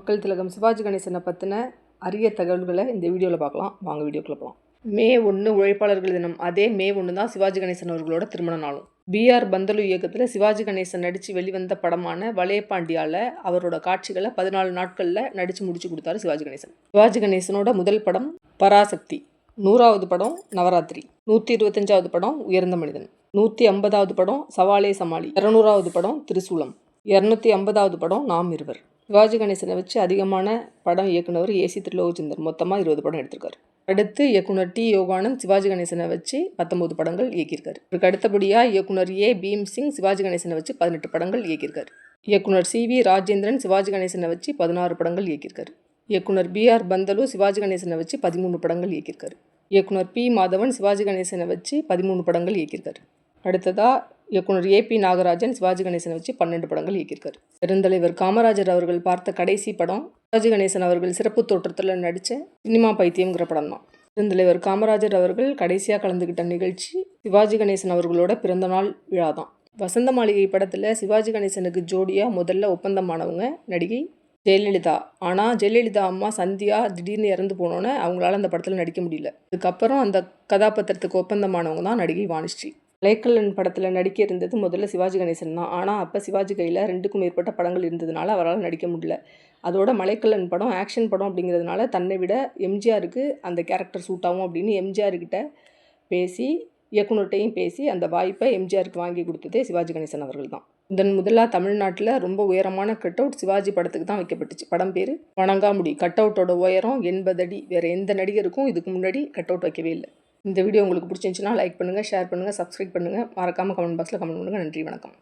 மக்கள் திலகம் சிவாஜி கணேசனை பற்றின அரிய தகவல்களை இந்த வீடியோவில் பார்க்கலாம். வாங்க வீடியோக்குள்ள போகலாம் மே ஒன்று உழைப்பாளர்கள் தினம். அதே மே ஒன்று தான் சிவாஜி கணேசன் அவர்களோட திருமண நாளும். பிஆர் பந்தலு இயக்கத்தில் சிவாஜி கணேசன் நடித்து வெளிவந்த படமான வளையப்பாண்டியாவில் அவரோட காட்சிகளை பதினாலு நாட்களில் நடித்து முடிச்சு கொடுத்தாரு சிவாஜி கணேசன். சிவாஜி கணேசனோட முதல் படம் பராசக்தி. நூறாவது படம் நவராத்திரி. நூற்றி இருபத்தஞ்சாவது படம் உயர்ந்த மனிதன். நூற்றி ஐம்பதாவது படம் சவாலே சமாளி. இரநூறாவது படம் திரிசூலம். இரநூத்தி ஐம்பதாவது படம் நாம் இருவர். சிவாஜி கணேசனை வச்சு அதிகமான படம் இயக்குனவர் ஏசி திருலோகச்சந்தர். மொத்தமாக இருபது படம் எடுத்திருக்காரு. அடுத்து இயக்குனர் டி யோகானந்த் சிவாஜி கணேசனை வச்சு பத்தொம்பது படங்கள் இயக்கியிருக்காரு. இவருக்கு அடுத்தபடியாக இயக்குனர் ஏ பீம் சிங் சிவாஜி கணேசனை வச்சு பதினெட்டு படங்கள் இயக்கியிருக்காரு. இயக்குனர் சி வி ராஜேந்திரன் சிவாஜி கணேசனை வச்சு பதினாறு படங்கள் இயக்கியிருக்காரு. இயக்குனர் பி ஆர் பந்தலு சிவாஜி கணேசனை வச்சு பதிமூணு படங்கள் இயக்கியிருக்காரு. இயக்குனர் பி மாதவன் சிவாஜி கணேசனை வச்சு பதிமூணு படங்கள் இயக்கியிருக்காரு. அடுத்ததாக இயக்குனர் ஏபி நாகராஜன் சிவாஜி கணேசன் வச்சு பன்னெண்டு படங்கள் இயக்கியிருக்கார். பெருந்தலைவர் காமராஜர் அவர்கள் பார்த்த கடைசி படம் சிவாஜி கணேசன் அவர்கள் சிறப்பு தோற்றத்தில் நடித்த சினிமா பைத்தியம்ங்கிற படம் தான் பெருந்தலைவர் காமராஜர் அவர்கள் கடைசியாக கலந்துக்கிட்ட நிகழ்ச்சி சிவாஜி கணேசன் அவர்களோட பிறந்தநாள் விழா தான் வசந்த மாளிகை படத்தில் சிவாஜி கணேசனுக்கு ஜோடியாக முதல்ல ஒப்பந்தமானவங்க நடிகை ஜெயலலிதா. ஆனால் ஜெயலலிதா அம்மா சந்தியா திடீர்னு இறந்து போனோன்னே அவங்களால அந்த படத்தில் நடிக்க முடியல. அதுக்கப்புறம் அந்த கதாபாத்திரத்துக்கு ஒப்பந்தமானவங்க தான் நடிகை வாணிஸ்ரீ. லைக்கல்லன் படத்தில் நடிக்க இருந்தது முதல்ல சிவாஜி கணேசன் தான். ஆனால் அப்போ சிவாஜி கையில் ரெண்டுக்கும் மேற்பட்ட படங்கள் இருந்ததுனால அவரால் நடிக்க முடியல. அதோட மலைக்கல்லன் படம் ஆக்ஷன் படம் அப்படிங்கிறதுனால தன்னை விட எம்ஜிஆருக்கு அந்த கேரக்டர் சூட் ஆகும் அப்படின்னு எம்ஜிஆர்கிட்ட பேசி இயக்குனர்கிட்டையும் பேசி அந்த வாய்ப்பை எம்ஜிஆருக்கு வாங்கி கொடுத்ததே சிவாஜி கணேசன் அவர்கள் தான். இதன் முதலாக தமிழ்நாட்டில் ரொம்ப உயரமான கட் அவுட் சிவாஜி படத்துக்கு தான் வைக்கப்பட்டுச்சு. படம் பேர் வணங்காமுடி. கட் அவுட்டோட உயரம் எண்பது அடி. வேறு எந்த நடிகருக்கும் இதுக்கு முன்னாடி கட் அவுட் வைக்கவே இல்லை. இந்த வீடியோ உங்களுக்கு பிடிச்சிருந்துச்சுன்னா லைக் பண்ணுங்கள் ஷேர் பண்ணுங்கள் சப்ஸ்கிரைப் பண்ணுங்கள் மறக்காமல் கமெண்ட் பாக்ஸில் கமெண்ட் பண்ணுங்கள் நன்றி வணக்கம்.